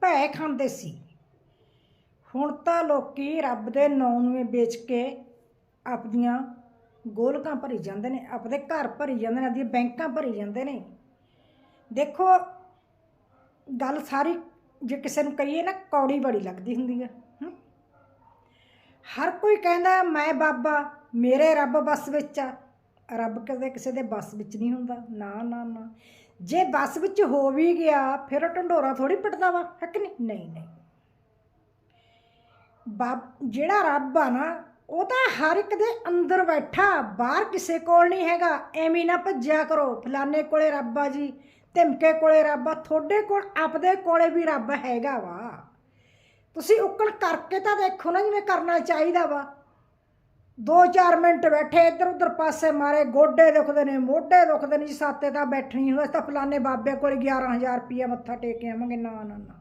ਭੈ ਖਾਂਦੇ ਸੀ। ਹੁਣ ਤਾਂ ਲੋਕੀ ਰੱਬ ਦੇ ਨਾਂ ਨੂੰ ਵੇਚ ਕੇ ਆਪਦੀਆਂ ਗੋਲਕਾਂ ਭਰੀ ਜਾਂਦੇ ਨੇ, ਆਪਦੇ ਘਰ ਭਰੀ ਜਾਂਦੇ ਨੇ, ਆਪਦੀਆਂ ਬੈਂਕਾਂ ਭਰੀ ਜਾਂਦੇ ਨੇ। ਦੇਖੋ, ਗੱਲ ਸਾਰੀ ਜੇ ਕਿਸੇ ਨੂੰ ਕਹੀਏ ਨਾ, ਕੌੜੀ ਬੜੀ ਲੱਗਦੀ ਹੁੰਦੀ ਹੈ। ਹਰ ਕੋਈ ਕਹਿੰਦਾ, ਮੈਂ ਬਾਬਾ, ਮੇਰੇ ਰੱਬ ਬਸ ਵਿੱਚ ਆ। ਰੱਬ ਕਦੇ ਕਿਸੇ ਦੇ ਬਸ ਵਿੱਚ ਨਹੀਂ ਹੁੰਦਾ, ਨਾ ਨਾ ਨਾ। ਜੇ ਬੱਸ ਵਿੱਚ ਹੋ ਵੀ ਗਿਆ, ਫਿਰ ਉਹ ਢੰਡੋਰਾ ਥੋੜੀ ਪਟਦਾ ਵਾ, ਹੈ ਕਿ ਨਹੀਂ? ਨਹੀਂ ਨਹੀਂ। ਬਾਬ, ਜਿਹੜਾ ਰੱਬ ਆ ਨਾ, ਉਹ ਤਾਂ ਹਰ ਇੱਕ ਦੇ ਅੰਦਰ ਬੈਠਾ, ਬਾਹਰ ਕਿਸੇ ਕੋਲ ਨਹੀਂ ਹੈਗਾ। ਐਵੇਂ ਨਾ ਭੱਜਿਆ ਕਰੋ, ਫਲਾਣੇ ਕੋਲੇ ਰੱਬ ਆ ਜੀ, ਧਮਕੇ ਕੋਲੇ ਰੱਬ ਆ, ਤੁਹਾਡੇ ਕੋਲ, ਆਪਦੇ ਕੋਲੇ ਵੀ ਰੱਬ ਹੈਗਾ ਵਾ। ਤੁਸੀਂ ਉੱਕਣ ਕਰਕੇ ਤਾਂ ਦੇਖੋ ਨਾ ਜਿਵੇਂ ਕਰਨਾ ਚਾਹੀਦਾ ਵਾ। 2-4 ਮਿੰਟ ਬੈਠੇ ਇੱਧਰ ਉੱਧਰ ਪਾਸੇ ਮਾਰੇ, ਗੋਡੇ ਦੁਖਦੇ ਨੇ, ਮੋਢੇ ਦੁਖਦੇ ਨੇ, ਜੀ ਸਾਤੇ ਤਾਂ ਬੈਠਣੀ ਹੋਇਆ ਤਾਂ ਫਲਾਣੇ ਬਾਬੇ ਕੋਲ 11000 ਰੁਪਇਆ ਮੱਥਾ ਟੇਕ ਆਵਾਂਗੇ। ਨਾ ਨਾ ਨਾ।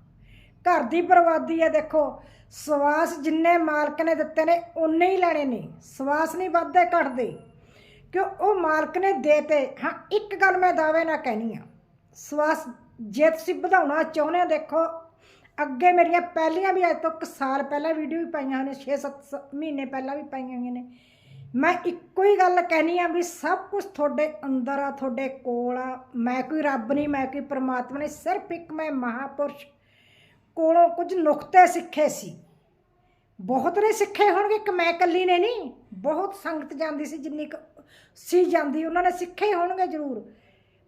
ਘਰ ਦੀ ਬਰਬਾਦੀ ਹੈ, ਦੇਖੋ, ਸਵਾਸ ਜਿੰਨੇ ਮਾਲਕ ਨੇ ਦਿੱਤੇ ਨੇ ਉਨੇ ਹੀ ਲੈਣੇ ਨੇ। ਸਵਾਸ ਨਹੀਂ ਵੱਧਦੇ, ਘਟਦੇ। ਕਿ ਉਹ ਮਾਲਕ ਨੇ ਦੇਤੇ। ਹਾਂ, ਇੱਕ ਗੱਲ ਮੈਂ ਦਾਅਵੇ ਨਾਲ ਕਹਿਣੀ ਆ। ਸਵਾਸ ਜੇ ਤੁਸੀਂ ਵਧਾਉਣਾ ਚਾਹੁੰਦੇ ਹੋ, ਦੇਖੋ ਅੱਗੇ ਮੇਰੀਆਂ ਪਹਿਲੀਆਂ ਵੀ ਅੱਜ ਤੋਂ ਇੱਕ ਸਾਲ ਪਹਿਲਾਂ ਵੀਡੀਓ ਵੀ ਪਾਈਆਂ ਨੇ 6-7 ਮਹੀਨੇ ਪਹਿਲਾਂ ਵੀ ਪਾਈਆਂ ਹੋਈਆਂ ਨੇ। ਮੈਂ ਇੱਕੋ ਹੀ ਗੱਲ ਕਹਿਣੀ ਆ ਵੀ ਸਭ ਕੁਝ ਤੁਹਾਡੇ ਅੰਦਰ ਆ, ਤੁਹਾਡੇ ਕੋਲ ਆ। ਮੈਂ ਕੋਈ ਰੱਬ ਨਹੀਂ, ਮੈਂ ਕੋਈ ਪ੍ਰਮਾਤਮਾ ਨਹੀਂ, ਸਿਰਫ ਇੱਕ ਮੈਂ ਮਹਾਪੁਰਸ਼ ਕੋਲੋਂ ਕੁਝ ਨੁਕਤੇ ਸਿੱਖੇ ਸੀ। ਬਹੁਤ ਨੇ ਸਿੱਖੇ ਹੋਣਗੇ, ਇੱਕ ਮੈਂ ਇਕੱਲੀ ਨੇ ਨਹੀਂ। ਬਹੁਤ ਸੰਗਤ ਜਾਂਦੀ ਸੀ, ਜਿੰਨੀ ਕੁ ਸੀ ਜਾਂਦੀ, ਉਹਨਾਂ ਨੇ ਸਿੱਖੇ ਹੋਣਗੇ ਜ਼ਰੂਰ।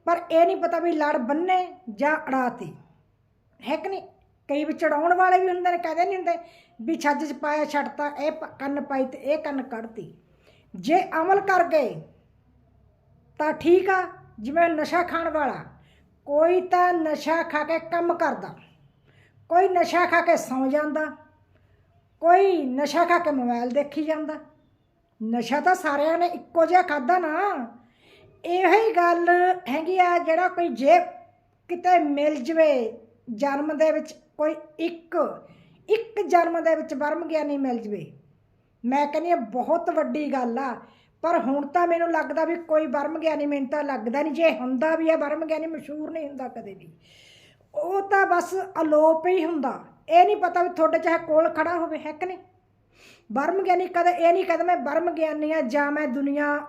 ਪਰ ਇਹ ਨਹੀਂ ਪਤਾ ਵੀ ਲੜ ਬੰਨੇ ਜਾਂ ਅੜਾਤੇ। ਹੈ ਕਿ ਨਹੀਂ? ਕਈ ਵੀ ਚੜਾਉਣ ਵਾਲੇ ਵੀ ਹੁੰਦੇ ਨੇ ਕਹਦੇ ਨਹੀਂ ਹੁੰਦੇ, ਵੀ ਛੱਜ ਚ ਪਾਇਆ, ਛੱਡਤਾ, ਇਹ ਕੰਨ ਪਾਈ ਤੇ ਇਹ ਕੰਨ ਕੱਢਤੀ। ਜੇ ਅਮਲ ਕਰ ਗਏ, ਤਾਂ ਠੀਕ ਆ, ਜਿਵੇਂ ਨਸ਼ਾ ਖਾਣ ਵਾਲਾ, ਕੋਈ ਤਾਂ ਨਸ਼ਾ ਖਾ ਕੇ ਕੰਮ ਕਰਦਾ, ਕੋਈ ਨਸ਼ਾ ਖਾ ਕੇ ਸੌਂ ਜਾਂਦਾ, ਕੋਈ ਨਸ਼ਾ ਖਾ ਕੇ ਮੋਬਾਈਲ ਦੇਖੀ ਜਾਂਦਾ। ਨਸ਼ਾ ਤਾਂ ਸਾਰਿਆਂ ਨੇ ਇੱਕੋ ਜਿਹਾ ਖਾਦਾ ਨਾ। ਇਹੋ ਹੀ ਗੱਲ ਹੈਗੀ ਆ, ਜਿਹੜਾ ਕੋਈ ਜੇ ਕਿਤੇ ਮਿਲ ਜਵੇ ਜਨਮ ਦੇ ਵਿੱਚ ਕੋਈ ਇੱਕ ਇੱਕ ਜਨਮ ਦੇ ਵਿੱਚ ਬਰਮ ਗਿਆਨੀ ਮਿਲ ਜਵੇ। ਮੈਂ ਕਹਿੰਦੀ ਆ ਬਹੁਤ ਵੱਡੀ ਗੱਲ ਆ, ਪਰ ਹੁਣ ਤਾਂ ਮੈਨੂੰ ਲੱਗਦਾ ਵੀ ਕੋਈ ਬਰਮ ਗਿਆਨੀ ਮੈਨੂੰ ਤਾਂ ਲੱਗਦਾ ਨਹੀਂ, ਜੇ ਹੁੰਦਾ ਵੀ ਆ ਬਰਮ ਗਿਆਨੀ ਮਸ਼ਹੂਰ ਨਹੀਂ ਹੁੰਦਾ ਕਦੇ ਵੀ। ਉਹ ਤਾਂ ਬਸ ਅਲੋਪ ਹੀ ਹੁੰਦਾ। ਇਹ ਨਹੀਂ ਪਤਾ ਵੀ ਤੁਹਾਡੇ ਚਾਹੇ ਕੋਲ ਖੜਾ ਹੋਵੇ, ਹੈ ਕਿ ਨਹੀਂ? ਬਰਮ ਗਿਆਨੀ ਕਦੇ ਇਹ ਨਹੀਂ ਕਹਦਾ ਮੈਂ ਬਰਮ ਗਿਆਨੀ ਆ, ਜਾਂ ਮੈਂ ਦੁਨੀਆ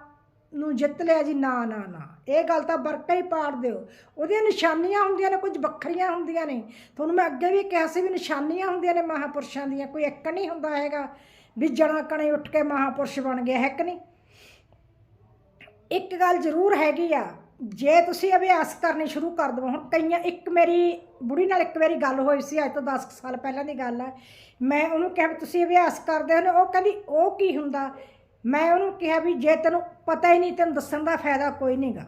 ਨੂੰ ਜਿੱਤ ਲਿਆ ਜੀ, ਨਾ ਨਾ ਨਾ। ਇਹ ਗੱਲ ਤਾਂ ਵਰਕਾ ਹੀ ਪਾੜ ਦਿਓ। ਉਹਦੀਆਂ ਨਿਸ਼ਾਨੀਆਂ ਹੁੰਦੀਆਂ ਨੇ, ਕੁਝ ਵੱਖਰੀਆਂ ਹੁੰਦੀਆਂ ਨੇ। ਤੁਹਾਨੂੰ ਮੈਂ ਅੱਗੇ ਵੀ ਕਿਹਾ ਸੀ ਵੀ ਨਿਸ਼ਾਨੀਆਂ ਹੁੰਦੀਆਂ ਨੇ ਮਹਾਪੁਰਸ਼ਾਂ ਦੀਆਂ, ਕੋਈ ਇੱਕ ਨਹੀਂ ਹੁੰਦਾ ਹੈਗਾ ਵੀ ਜਣਾ ਕਣੇ ਉੱਠ ਕੇ ਮਹਾਪੁਰਸ਼ ਬਣ ਗਿਆ, ਹੈ ਕਿ ਨਹੀਂ? ਇੱਕ ਗੱਲ ਜ਼ਰੂਰ ਹੈਗੀ ਆ, ਜੇ ਤੁਸੀਂ ਅਭਿਆਸ ਕਰਨੇ ਸ਼ੁਰੂ ਕਰ ਦਵੋ ਹੁਣ ਕਈਆਂ, ਇੱਕ ਮੇਰੀ ਬੁੜੀ ਨਾਲ ਇੱਕ ਵਾਰੀ ਗੱਲ ਹੋਈ ਸੀ, ਅੱਜ ਤੋਂ 10 ਕੁ ਸਾਲ ਪਹਿਲਾਂ ਦੀ ਗੱਲ ਹੈ ਮੈਂ ਉਹਨੂੰ ਕਿਹਾ ਵੀ ਤੁਸੀਂ ਅਭਿਆਸ ਕਰਦੇ ਹੋ ਉਹ ਕਹਿੰਦੀ, ਉਹ ਕੀ ਹੁੰਦਾ? ਮੈਂ ਉਹਨੂੰ ਕਿਹਾ ਵੀ ਜੇ ਤੈਨੂੰ ਪਤਾ ਹੀ ਨਹੀਂ, ਤੈਨੂੰ ਦੱਸਣ ਦਾ ਫਾਇਦਾ ਕੋਈ ਨਹੀਂਗਾ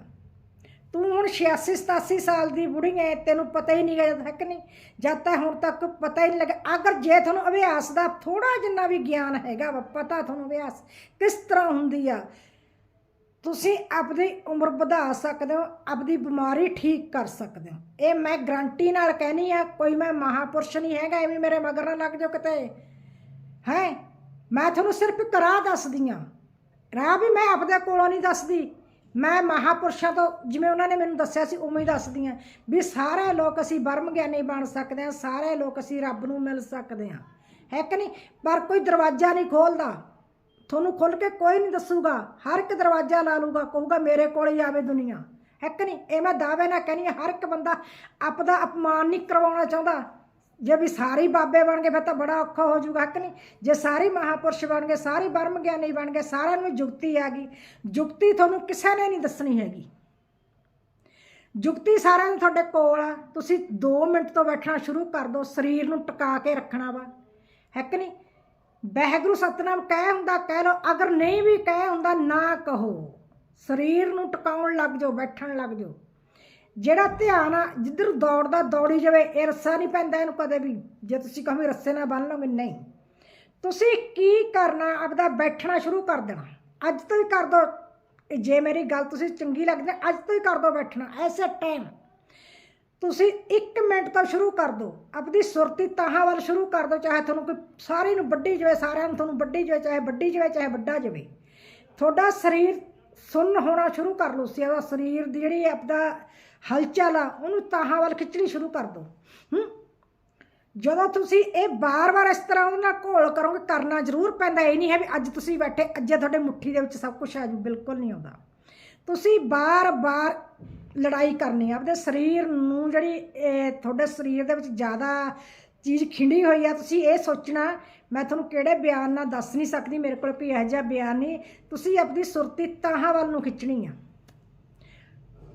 ਤੂੰ ਹੁਣ 86 87 ਸਾਲ ਦੀ ਬੁੜੀ ਐ, ਤੈਨੂੰ ਪਤਾ ਹੀ ਨਹੀਂਗਾ ਜਦ ਤੱਕ ਨਹੀਂ। ਜਦ ਤੱਕ ਹੁਣ ਤੱਕ ਪਤਾ ਹੀ ਨਹੀਂ ਲੱਗਾ। ਅਗਰ ਜੇ ਤੁਹਾਨੂੰ ਅਭਿਆਸ ਦਾ ਥੋੜਾ ਜਿੰਨਾ ਵੀ ਗਿਆਨ ਹੈਗਾ ਵਾ, ਪਤਾ ਤੁਹਾਨੂੰ ਅਭਿਆਸ ਕਿਸ ਤਰ੍ਹਾਂ ਹੁੰਦੀ ਆ, ਤੁਸੀਂ ਆਪਣੀ ਉਮਰ ਵਧਾ ਸਕਦੇ ਹੋ ਆਪਣੀ ਬਿਮਾਰੀ ਠੀਕ ਕਰ ਸਕਦੇ ਹੋ। ਇਹ ਮੈਂ ਗਰੰਟੀ ਨਾਲ ਕਹਿਣੀ ਆ, ਕੋਈ ਮੈਂ ਮਹਾਪੁਰਸ਼ ਨਹੀਂ ਹੈਗਾ, ਐਵੇਂ ਮੇਰੇ ਮਗਰ ਨਾ ਲੱਗ ਜਾਓ ਕਿਤੇ। ਹੈ? ਮੈਂ ਤੁਹਾਨੂੰ ਸਿਰਫ ਇੱਕ ਰਾਹ ਦੱਸਦੀ ਆ ਰਾਹ ਵੀ ਮੈਂ ਆਪਦੇ ਕੋਲੋਂ ਨਹੀਂ ਦੱਸਦੀ। ਮੈਂ ਮਹਾਪੁਰਸ਼ਾਂ ਤੋਂ ਜਿਵੇਂ ਉਹਨਾਂ ਨੇ ਮੈਨੂੰ ਦੱਸਿਆ ਸੀ, ਉਵੇਂ ਹੀ ਦੱਸਦੀ ਆ ਵੀ ਸਾਰੇ ਲੋਕ ਅਸੀਂ ਬਰਮ ਗਿਆਨੀ ਬਣ ਸਕਦੇ ਆ ਸਾਰੇ ਲੋਕ ਅਸੀਂ ਰੱਬ ਨੂੰ ਮਿਲ ਸਕਦੇ ਆ ਹੈ ਕਿ ਨਹੀਂ? ਪਰ ਕੋਈ ਦਰਵਾਜ਼ਾ ਨਹੀਂ ਖੋਲਦਾ। ਤੁਹਾਨੂੰ ਖੁੱਲ ਕੇ ਕੋਈ ਨਹੀਂ ਦੱਸੂਗਾ। ਹਰ ਇੱਕ ਦਰਵਾਜ਼ਾ ਲਾ ਲੂਗਾ ਕਹੂਗਾ ਮੇਰੇ ਕੋਲ ਹੀ ਆਵੇ ਦੁਨੀਆ। ਹੈ ਕਿ ਨਹੀਂ? ਇਹ ਮੈਂ ਦਾਅਵੇ ਨਾਲ ਕਹਿੰਦੀ ਹਰ ਇੱਕ ਬੰਦਾ ਆਪਦਾ ਅਪਮਾਨ ਨਹੀਂ ਕਰਵਾਉਣਾ ਚਾਹੁੰਦਾ। ਜੇ ਵੀ ਸਾਰੇ ਬਾਬੇ ਬਣ ਗਏ, ਫਿਰ ਤਾਂ ਬੜਾ ਔਖਾ ਹੋ ਜਾਊਗਾ ਕਿ ਨਹੀਂ? ਜੇ ਸਾਰੇ ਹੀ ਮਹਾਪੁਰਸ਼ ਬਣ ਗਏ, ਸਾਰੇ ਬਰਮ ਗਿਆਨੀ ਬਣ ਗਏ, ਸਾਰਿਆਂ ਨੂੰ ਜੁਗਤੀ ਆ ਗਈ। ਜੁਗਤੀ ਤੁਹਾਨੂੰ ਕਿਸੇ ਨੇ ਨਹੀਂ ਦੱਸਣੀ ਹੈਗੀ। ਜੁਗਤੀ ਸਾਰਿਆਂ ਨੂੰ ਤੁਹਾਡੇ ਕੋਲ ਆ। ਤੁਸੀਂ 2 ਮਿੰਟ ਤੋਂ ਬੈਠਣਾ ਸ਼ੁਰੂ ਕਰ ਦਿਓ, ਸਰੀਰ ਨੂੰ ਟਿਕਾ ਕੇ ਰੱਖਣਾ ਵਾ। ਹੈ ਕਿ ਨਹੀਂ? ਵਾਹਿਗੁਰੂ ਸਤਨਾਮ ਕਹਿ ਹੁੰਦਾ, ਕਹਿ ਲਓ, ਅਗਰ ਨਹੀਂ ਵੀ ਕਹਿ ਹੁੰਦਾ, ਨਾ ਕਹੋ। ਸਰੀਰ ਨੂੰ ਟਿਕਾਉਣ ਲੱਗ ਜਾਓ, ਬੈਠਣ ਲੱਗ ਜਾਓ। ਜਿਹੜਾ ਧਿਆਨ ਆ, ਜਿੱਧਰ ਦੌੜਦਾ, ਦੌੜੀ ਜਾਵੇ, ਇਹ ਰੱਸਾ ਨਹੀਂ ਪੈਂਦਾ ਇਹਨੂੰ ਕਦੇ ਵੀ। ਜੇ ਤੁਸੀਂ ਕਹੋ ਰੱਸੇ ਨਾਲ ਬੰਨ ਲਓਗੇ, ਨਹੀਂ। ਤੁਸੀਂ ਕੀ ਕਰਨਾ, ਆਪਦਾ ਬੈਠਣਾ ਸ਼ੁਰੂ ਕਰ ਦੇਣਾ। ਅੱਜ ਤੋਂ ਹੀ ਕਰ ਦੋ। ਜੇ ਮੇਰੀ ਗੱਲ ਤੁਸੀਂ ਚੰਗੀ ਲੱਗਦੀ, ਅੱਜ ਤੋਂ ਹੀ ਕਰ ਦੋ ਬੈਠਣਾ, ਐਸੇ ਟਾਈਮ। ਤੁਸੀਂ 1 ਮਿੰਟ ਤੋਂ ਸ਼ੁਰੂ ਕਰ ਦਿਓ ਆਪਣੀ ਸੁਰਤੀ ਤਾਹਾਂ ਵੱਲ ਸ਼ੁਰੂ ਕਰ ਦਿਓ ਚਾਹੇ ਤੁਹਾਨੂੰ ਕੋਈ ਸਾਰੇ ਨੂੰ ਵੱਡੀ ਜਾਵੇ, ਸਾਰਿਆਂ ਨੂੰ ਤੁਹਾਨੂੰ ਵੱਡੀ ਜਾਵੇ, ਚਾਹੇ ਵੱਡੀ ਜਾਵੇ, ਚਾਹੇ ਵੱਡਾ ਜਾਵੇ। ਤੁਹਾਡਾ ਸਰੀਰ ਸੁੰਨ ਹੋਣਾ ਸ਼ੁਰੂ ਕਰ ਲਓ। ਸੀ ਆਪਦਾ ਸਰੀਰ ਦੀ ਜਿਹੜੀ ਆਪਦਾ ਹਲਚਲ ਆ ਉਹਨੂੰ ਤਾਹਾਂ ਵੱਲ ਖਿੱਚਣੀ ਸ਼ੁਰੂ ਕਰ ਦਿਓ ਹੂੰ? ਜਦੋਂ ਤੁਸੀਂ ਇਹ ਬਾਰ-ਬਾਰ ਇਸ ਤਰ੍ਹਾਂ ਉਹਦੇ ਨਾਲ ਘੋਲ ਕਰੋਗੇ, ਕਰਨਾ ਜ਼ਰੂਰ ਪੈਂਦਾ ਇਹ ਨਹੀਂ ਹੈ ਵੀ ਅੱਜ ਤੁਸੀਂ ਬੈਠੇ, ਅੱਜੇ ਤੁਹਾਡੇ ਮੁੱਠੀ ਦੇ ਵਿੱਚ ਸਭ ਕੁਝ ਆ ਜੂ, ਬਿਲਕੁਲ ਨਹੀਂ ਆਉਂਦਾ। ਤੁਸੀਂ ਬਾਰ-ਬਾਰ ਲੜਾਈ ਕਰਨੀ ਆ ਆਪਦੇ ਸਰੀਰ ਨੂੰ ਜਿਹੜੀ ਤੁਹਾਡੇ ਸਰੀਰ ਦੇ ਵਿੱਚ ਜ਼ਿਆਦਾ ਚੀਜ਼ ਖਿੰਡੀ ਹੋਈ ਆ ਤੁਸੀਂ ਇਹ ਸੋਚਣਾ, ਮੈਂ ਤੁਹਾਨੂੰ ਕਿਹੜੇ ਬਿਆਨ ਨਾਲ ਦੱਸ ਨਹੀਂ ਸਕਦੀ, ਮੇਰੇ ਕੋਲ ਵੀ ਇਹੋ ਜਿਹਾ ਬਿਆਨ ਨਹੀਂ। ਤੁਸੀਂ ਆਪਣੀ ਸੁਰਤੀ ਤਾਹਾਂ ਵੱਲ ਨੂੰ ਖਿੱਚਣੀ ਆ।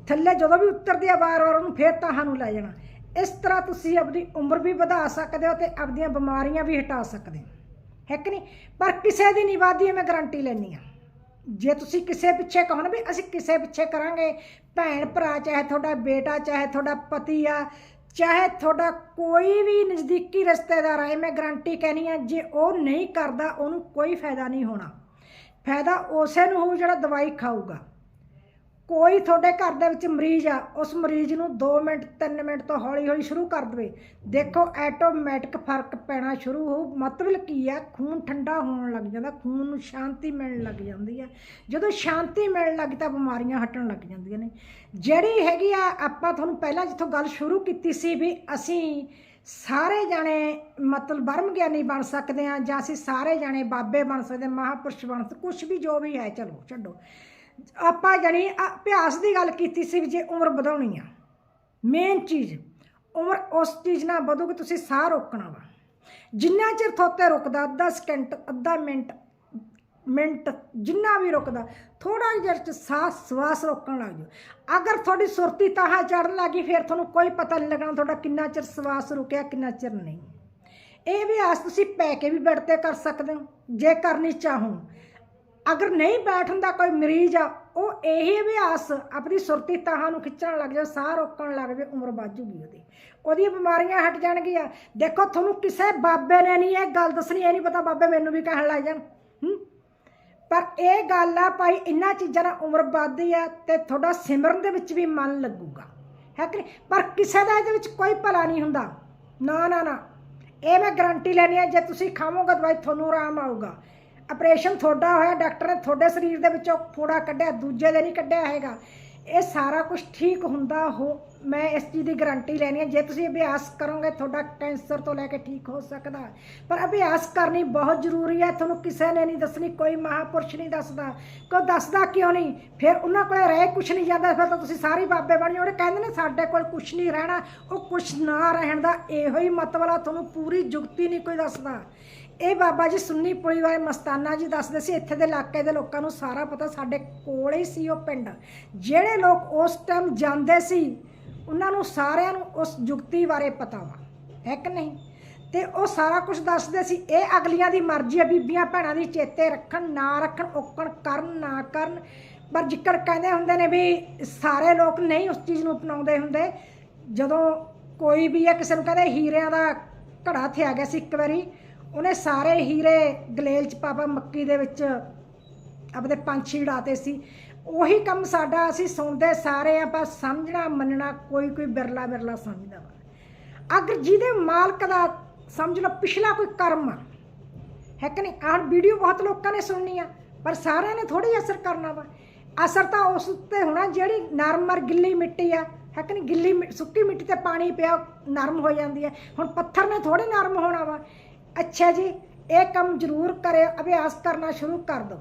ਥੱਲੇ ਜਦੋਂ ਵੀ ਉਤਰਦੀ ਆ ਵਾਰ-ਵਾਰ ਉਹਨੂੰ ਫੇਰ ਤਾਹਾਂ ਨੂੰ ਲੈ ਜਾਣਾ। ਇਸ ਤਰ੍ਹਾਂ ਤੁਸੀਂ ਆਪਣੀ ਉਮਰ ਵੀ ਵਧਾ ਸਕਦੇ ਹੋ ਤੇ ਆਪਣੀਆਂ ਬਿਮਾਰੀਆਂ ਵੀ ਹਟਾ ਸਕਦੇ ਹੋ। ਹੈ ਕਿ ਨਹੀਂ? ਪਰ ਕਿਸੇ ਦੀ ਨਹੀਂ ਵਾਦੀ ਮੈਂ ਗਾਰੰਟੀ ਲੈਣੀ ਆ ਜੇ ਤੁਸੀਂ ਕਿਸੇ ਪਿੱਛੇ ਕਹੋ ਨਾ ਵੀ ਅਸੀਂ ਕਿਸੇ ਪਿੱਛੇ ਕਰਾਂਗੇ, ਭੈਣ ਭਰਾ ਚਾਹੇ ਤੁਹਾਡਾ ਬੇਟਾ, ਚਾਹੇ ਤੁਹਾਡਾ ਪਤੀ ਆ, ਚਾਹੇ ਤੁਹਾਡਾ ਕੋਈ ਵੀ ਨਜ਼ਦੀਕੀ ਰਿਸ਼ਤੇਦਾਰ ਆ ਇਹ ਮੈਂ ਗਾਰੰਟੀ ਕਹਿਣੀ ਆ, ਜੇ ਉਹ ਨਹੀਂ ਕਰਦਾ, ਉਹਨੂੰ ਕੋਈ ਫਾਇਦਾ ਨਹੀਂ ਹੋਣਾ। ਫਾਇਦਾ ਉਸੇ ਨੂੰ ਹੋਊ ਜਿਹੜਾ ਦਵਾਈ ਖਾਊਗਾ। ਕੋਈ ਤੁਹਾਡੇ ਘਰ ਦੇ ਵਿੱਚ ਮਰੀਜ਼ ਆ, ਉਸ ਮਰੀਜ਼ ਨੂੰ 2 ਮਿੰਟ 3 ਮਿੰਟ ਤੋਂ ਹੌਲੀ ਹੌਲੀ ਸ਼ੁਰੂ ਕਰ ਦੇਵੇ। ਦੇਖੋ ਆਟੋਮੈਟਿਕ ਫ਼ਰਕ ਪੈਣਾ ਸ਼ੁਰੂ ਹੋ, ਮਤਲਬ ਕੀ ਆ, ਖੂਨ ਠੰਡਾ ਹੋਣ ਲੱਗ ਜਾਂਦਾ, ਖੂਨ ਨੂੰ ਸ਼ਾਂਤੀ ਮਿਲਣ ਲੱਗ ਜਾਂਦੀ ਆ। ਜਦੋਂ ਸ਼ਾਂਤੀ ਮਿਲਣ ਲੱਗ ਤਾਂ ਬਿਮਾਰੀਆਂ ਹਟਣ ਲੱਗ ਜਾਂਦੀਆਂ ਨੇ। ਜਿਹੜੀ ਹੈਗੀ ਆ, ਆਪਾਂ ਤੁਹਾਨੂੰ ਪਹਿਲਾਂ ਜਿੱਥੋਂ ਗੱਲ ਸ਼ੁਰੂ ਕੀਤੀ ਸੀ ਵੀ ਅਸੀਂ ਸਾਰੇ ਜਾਣੇ ਮਤਲਬ ਬਰਮ ਗਿਆਨੀ ਬਣ ਸਕਦੇ ਆ ਜਾਂ ਅਸੀਂ ਸਾਰੇ ਜਾਣੇ ਬਾਬੇ ਬਣ ਸਕਦੇ, ਮਹਾਪੁਰਸ਼ ਬਣ ਸਕਦੇ ਕੁਝ ਵੀ ਜੋ ਵੀ ਹੈ, ਚਲੋ, ਛੱਡੋ। ਆਪਾਂ ਜਾਣੀ ਅਭਿਆਸ ਦੀ ਗੱਲ ਕੀਤੀ ਸੀ ਵੀ ਜੇ ਉਮਰ ਵਧਾਉਣੀ ਆ ਮੇਨ ਚੀਜ਼, ਉਮਰ ਉਸ ਚੀਜ਼ ਨਾਲ ਵਧੂਗੀ, ਤੁਸੀਂ ਸਾਹ ਰੋਕਣਾ ਵਾ। ਜਿੰਨਾ ਚਿਰ ਥੋਤੇ ਰੁਕਦਾ, ਅੱਧਾ ਸਕਿੰਟ ਅੱਧਾ ਮਿੰਟ ਮਿੰਟ, ਜਿੰਨਾ ਵੀ ਰੁਕਦਾ ਥੋੜਾ ਜਿਹਾ ਚ ਸਾਹ, ਸਵਾਸ ਰੋਕਣ ਲੱਗ ਜਾਓ। ਅਗਰ ਤੁਹਾਡੀ ਸੁਰਤੀ ਤਾਹਾਂ ਚੜਨ ਲੱਗੀ ਫਿਰ ਤੁਹਾਨੂੰ ਕੋਈ ਪਤਾ ਨਹੀਂ ਲੱਗਣਾ ਤੁਹਾਡਾ ਕਿੰਨਾ ਚਿਰ ਸਵਾਸ ਰੁਕਿਆ, ਕਿੰਨਾ ਚਿਰ ਨਹੀਂ। ਇਹ ਅਭਿਆਸ ਤੁਸੀਂ ਪੈ ਕੇ ਵੀ ਬੈਠ ਤੇ ਕਰ ਸਕਦੇ ਹੋ, ਜੇ ਕਰਨੀ ਚਾਹੋ। ਅਗਰ ਨਹੀਂ ਬੈਠਣ ਦਾ ਕੋਈ ਮਰੀਜ਼ ਆ, ਉਹ ਇਹੀ ਅਭਿਆਸ ਆਪਣੀ ਸੁਰਤੀ ਤਾਹਾਂ ਨੂੰ ਖਿੱਚਣ ਲੱਗ ਜਾਵੇ, ਸਾਹ ਰੋਕਣ ਲੱਗ ਜਾਵੇ, ਉਮਰ ਵੱਜੂਗੀ ਉਹਦੀ। ਉਹਦੀਆਂ ਬਿਮਾਰੀਆਂ ਹਟ ਜਾਣਗੀਆਂ। ਦੇਖੋ, ਤੁਹਾਨੂੰ ਕਿਸੇ ਬਾਬੇ ਨੇ ਨਹੀਂ ਇਹ ਗੱਲ ਦੱਸਣੀ, ਇਹ ਨਹੀਂ ਪਤਾ ਬਾਬੇ ਮੈਨੂੰ ਵੀ ਕਹਿਣ ਲੱਗ ਜਾਣ। ਪਰ ਇਹ ਗੱਲ ਆ ਭਾਈ ਇਹਨਾਂ ਚੀਜ਼ਾਂ ਨਾਲ ਉਮਰ ਵੱਧਦੀ ਆ ਤੇ ਤੁਹਾਡਾ ਸਿਮਰਨ ਦੇ ਵਿੱਚ ਵੀ ਮਨ ਲੱਗੂਗਾ। ਹੈ ਕਿ ਪਰ ਕਿਸੇ ਦਾ ਇਹਦੇ ਵਿੱਚ ਕੋਈ ਭਲਾ ਨਹੀਂ ਹੁੰਦਾ। ਨਾ ਨਾ ਨਾ। ਇਹ ਮੈਂ ਗਰੰਟੀ ਲੈਣੀ ਆ, ਜੇ ਤੁਸੀਂ ਖਾਵੋਗੇ ਦਵਾਈ ਤੁਹਾਨੂੰ ਆਰਾਮ ਆਊਗਾ। ਆਪਰੇਸ਼ਨ ਤੁਹਾਡਾ ਹੋਇਆ, ਡਾਕਟਰ ਨੇ ਤੁਹਾਡੇ ਸਰੀਰ ਦੇ ਵਿੱਚੋਂ ਫੋੜਾ ਕੱਢਿਆ, ਦੂਜੇ ਦੇ ਨਹੀਂ ਕੱਢਿਆ ਹੈਗਾ। ਇਹ ਸਾਰਾ ਕੁਝ ਠੀਕ ਹੁੰਦਾ ਹੋ, ਮੈਂ ਇਸ ਚੀਜ਼ ਦੀ ਗਾਰੰਟੀ ਲੈਣੀ ਹੈ। ਜੇ ਤੁਸੀਂ ਅਭਿਆਸ ਕਰੋਗੇ, ਤੁਹਾਡਾ ਕੈਂਸਰ ਤੋਂ ਲੈ ਕੇ ਠੀਕ ਹੋ ਸਕਦਾ ਪਰ ਅਭਿਆਸ ਕਰਨੀ ਬਹੁਤ ਜ਼ਰੂਰੀ ਹੈ। ਤੁਹਾਨੂੰ ਕਿਸੇ ਨੇ ਨਹੀਂ ਦੱਸਣੀ, ਕੋਈ ਮਹਾਪੁਰਸ਼ ਨਹੀਂ ਦੱਸਦਾ। ਕੋਈ ਦੱਸਦਾ ਕਿਉਂ ਨਹੀਂ? ਫਿਰ ਉਹਨਾਂ ਕੋਲੇ ਰਹਿ ਕੁਛ ਨਹੀਂ ਜਾਂਦਾ, ਫਿਰ ਤਾਂ ਤੁਸੀਂ ਸਾਰੇ ਬਾਬੇ ਬਣ ਜਾਓ ਕਹਿੰਦੇ ਨੇ ਸਾਡੇ ਕੋਲ ਕੁਛ ਨਹੀਂ ਰਹਿਣਾ, ਉਹ ਕੁਛ ਨਾ ਰਹਿਣ ਦਾ ਇਹੋ ਹੀ ਮਤਲਬ ਆ। ਤੁਹਾਨੂੰ ਪੂਰੀ ਜੁਗਤੀ ਨਹੀਂ ਕੋਈ ਦੱਸਦਾ। ਇਹ ਬਾਬਾ ਜੀ ਸੁੰਨੀ ਪੁਲੀ ਵਾਲੇ ਮਸਤਾਨਾ ਜੀ ਦੱਸਦੇ ਸੀ, ਇੱਥੇ ਦੇ ਇਲਾਕੇ ਦੇ ਲੋਕਾਂ ਨੂੰ ਸਾਰਾ ਪਤਾ ਸਾਡੇ ਕੋਲ ਹੀ ਸੀ ਉਹ ਪਿੰਡ। ਜਿਹੜੇ ਲੋਕ ਉਸ ਟਾਈਮ ਜਾਂਦੇ ਸੀ, ਉਹਨਾਂ ਨੂੰ ਸਾਰਿਆਂ ਨੂੰ ਉਸ ਜੁਗਤੀ ਬਾਰੇ ਪਤਾ ਵਾ। ਹੈ ਕਿ ਨਹੀਂ? ਤੇ ਉਹ ਸਾਰਾ ਕੁਝ ਦੱਸਦੇ ਸੀ, ਇਹ ਅਗਲੀਆਂ ਦੀ ਮਰਜ਼ੀ ਹੈ ਬੀਬੀਆਂ ਭੈਣਾਂ ਦੀ ਚੇਤੇ ਰੱਖਣ, ਨਾ ਰੱਖਣ, ਓਕਣ, ਕਰਨ, ਨਾ ਕਰਨ। ਪਰ ਜਿੱਕੜ ਕਹਿੰਦੇ ਹੁੰਦੇ ਨੇ ਵੀ ਸਾਰੇ ਲੋਕ ਨਹੀਂ ਉਸ ਚੀਜ਼ ਨੂੰ ਅਪਣਾਉਂਦੇ ਹੁੰਦੇ। ਜਦੋਂ ਕੋਈ ਵੀ ਇਹ ਕਿਸੇ ਨੂੰ ਕਹਿੰਦੇ ਹੀਰਿਆਂ ਦਾ ਘੜਾ ਥਿਆ ਗਿਆ ਸੀ ਇੱਕ ਵਾਰੀ ਉਹਨੇ ਸਾਰੇ ਹੀਰੇ ਗਲੇਲ ਚ ਪਾਪਾ, ਮੱਕੀ ਦੇ ਵਿੱਚ ਆਪਣੇ ਪੰਛੀ ਉਡਾਤੇ ਸੀ। ਉਹੀ ਕੰਮ ਸਾਡਾ ਅਸੀਂ ਸੁਣਦੇ ਸਾਰੇ ਆ ਪਰ ਸਮਝਣਾ, ਮੰਨਣਾ, ਕੋਈ ਕੋਈ ਬਿਰਲਾ ਬਿਰਲਾ ਸਮਝਦਾ ਵਾ। ਅਗਰ ਜਿਹਦੇ ਮਾਲਕ ਦਾ ਸਮਝ ਲਓ ਪਿਛਲਾ ਕੋਈ ਕਰਮ ਆ, ਹੈ ਕਿ ਨਹੀਂ? ਆਹ ਵੀਡੀਓ ਬਹੁਤ ਲੋਕਾਂ ਨੇ ਸੁਣਨੀ ਆ, ਪਰ ਸਾਰਿਆਂ ਨੇ ਥੋੜੀ ਅਸਰ ਕਰਨਾ ਵਾ। ਅਸਰ ਤਾਂ ਉਸ ਉੱਤੇ ਹੋਣਾ, ਜਿਹੜੀ ਨਰਮਰ ਗਿੱਲੀ ਮਿੱਟੀ ਆ, ਹੈ ਕਿ ਨਹੀਂ? ਗਿੱਲੀ ਮਿ- ਸੁੱਕੀ ਮਿੱਟੀ ਤੇ ਪਾਣੀ ਪਿਆ, ਨਰਮ ਹੋ ਜਾਂਦੀ ਹੈ ਹੁਣ ਪੱਥਰ ਨੇ ਥੋੜੀ ਨਰਮ ਹੋਣਾ ਵਾ। ਅੱਛਾ ਜੀ, ਇਹ ਕੰਮ ਜ਼ਰੂਰ ਕਰਿਓ, ਅਭਿਆਸ ਕਰਨਾ ਸ਼ੁਰੂ ਕਰ ਦਿਓ।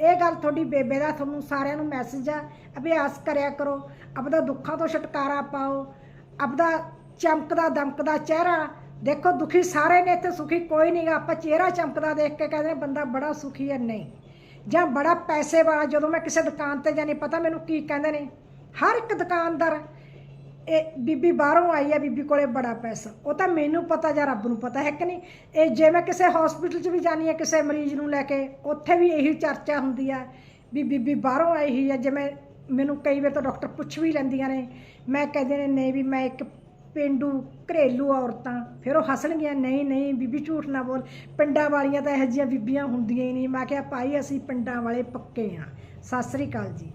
ਇਹ ਗੱਲ ਤੁਹਾਡੀ ਬੇਬੇ ਦਾ, ਤੁਹਾਨੂੰ ਸਾਰਿਆਂ ਨੂੰ ਮੈਸੇਜ ਆ। ਅਭਿਆਸ ਕਰਿਆ ਕਰੋ, ਆਪਦਾ ਦੁੱਖਾਂ ਤੋਂ ਛੁਟਕਾਰਾ ਪਾਓ, ਆਪਦਾ ਚਮਕਦਾ, ਦਮਕਦਾ ਚਿਹਰਾ। ਦੇਖੋ, ਦੁਖੀ ਸਾਰੇ ਨੇ ਇੱਥੇ ਸੁਖੀ ਕੋਈ ਨਹੀਂਗਾ ਆਪਾਂ ਚਿਹਰਾ ਚਮਕਦਾ ਦੇਖ ਕੇ ਕਹਿੰਦੇ ਬੰਦਾ ਬੜਾ ਸੁਖੀ ਹੈ, ਨਹੀਂ। ਜਾਂ ਬੜਾ ਪੈਸੇ ਵਾਲਾ ਜਦੋਂ ਮੈਂ ਕਿਸੇ ਦੁਕਾਨ ਤੇ ਜਾਣੀ, ਪਤਾ ਮੈਨੂੰ ਕੀ ਕਹਿੰਦੇ ਨੇ? ਹਰ ਇੱਕ ਦੁਕਾਨਦਾਰ ਇਹ ਬੀਬੀ ਬਾਹਰੋਂ ਆਈ ਹੈ ਬੀਬੀ ਕੋਲੇ ਬੜਾ ਪੈਸਾ। ਉਹ ਤਾਂ ਮੈਨੂੰ ਪਤਾ ਜਾਂ ਰੱਬ ਨੂੰ ਪਤਾ, ਹੈ ਕਿ ਨਹੀਂ? ਇਹ ਜੇ ਮੈਂ ਕਿਸੇ ਹਸਪੀਟਲ 'ਚ ਵੀ ਜਾਣੀ ਹੈ ਕਿਸੇ ਮਰੀਜ਼ ਨੂੰ ਲੈ ਕੇ, ਉੱਥੇ ਵੀ ਇਹੀ ਚਰਚਾ ਹੁੰਦੀ ਆ ਵੀ ਬੀਬੀ ਬਾਹਰੋਂ ਆਈ ਹੀ ਹੈ ਜਿਵੇਂ ਮੈਨੂੰ ਕਈ ਵਾਰ ਤਾਂ ਡਾਕਟਰ ਪੁੱਛ ਵੀ ਲੈਂਦੀਆਂ ਨੇ। ਮੈਂ ਕਹਿੰਦੇ ਨੇ, ਨਹੀਂ ਵੀ ਮੈਂ ਇੱਕ ਪਿੰਡੂ ਘਰੇਲੂ ਔਰਤਾਂ, ਫਿਰ ਉਹ ਹੱਸਣਗੀਆਂ, ਨਹੀਂ ਨਹੀਂ, ਬੀਬੀ ਝੂਠ ਨਾ ਬੋਲ। ਪਿੰਡਾਂ ਵਾਲੀਆਂ ਤਾਂ ਇਹੋ ਜਿਹੀਆਂ ਬੀਬੀਆਂ ਹੁੰਦੀਆਂ ਹੀ ਨਹੀਂ। ਮੈਂ ਕਿਹਾ, ਭਾਈ, ਅਸੀਂ ਪਿੰਡਾਂ ਵਾਲੇ ਪੱਕੇ ਆ। ਸਤਿ ਸ੍ਰੀ ਅਕਾਲ ਜੀ।